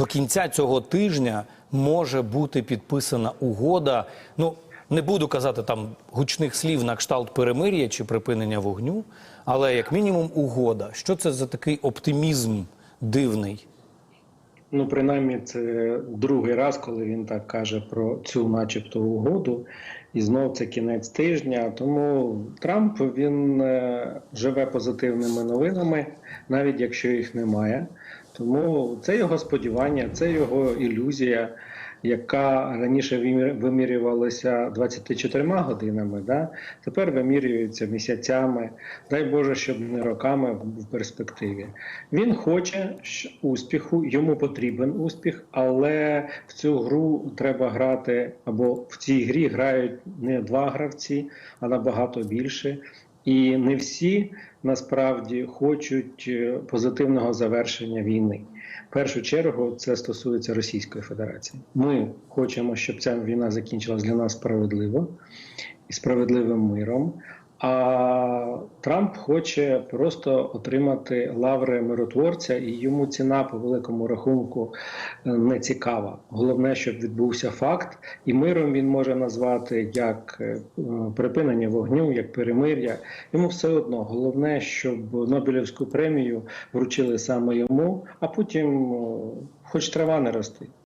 до кінця цього тижня може бути підписана угода. Ну не буду казати там гучних слів на кшталт перемир'я чи припинення вогню, але як мінімум угода. Що це за такий оптимізм дивний? Ну, принаймні, це другий раз, коли він так каже про цю, начебто, угоду. І знов це кінець тижня. Тому Трамп він е, живе позитивними новинами, навіть якщо їх немає. Тому це його сподівання, це його ілюзія, яка раніше вимірювалася 24 годинами. Да? Тепер вимірюється місяцями. Дай Боже, щоб не роками в перспективі. Він хоче успіху, йому потрібен успіх, але в цю гру треба грати, або в цій грі грають не два гравці, а набагато більше. І не всі насправді хочуть е, позитивного завершення війни. В першу чергу це стосується Російської Федерації. Ми хочемо, щоб ця війна закінчилась для нас справедливо і справедливим миром. А Трамп хоче просто отримати лаври миротворця, і йому ціна по великому рахунку е, не цікава. Головне, щоб відбувся факт, і миром він може назвати як е, припинення вогню, як перемир'я. Йому все одно. Головне, щоб Нобелівську премію вручили саме йому, а потім, е, хоч трава не рости.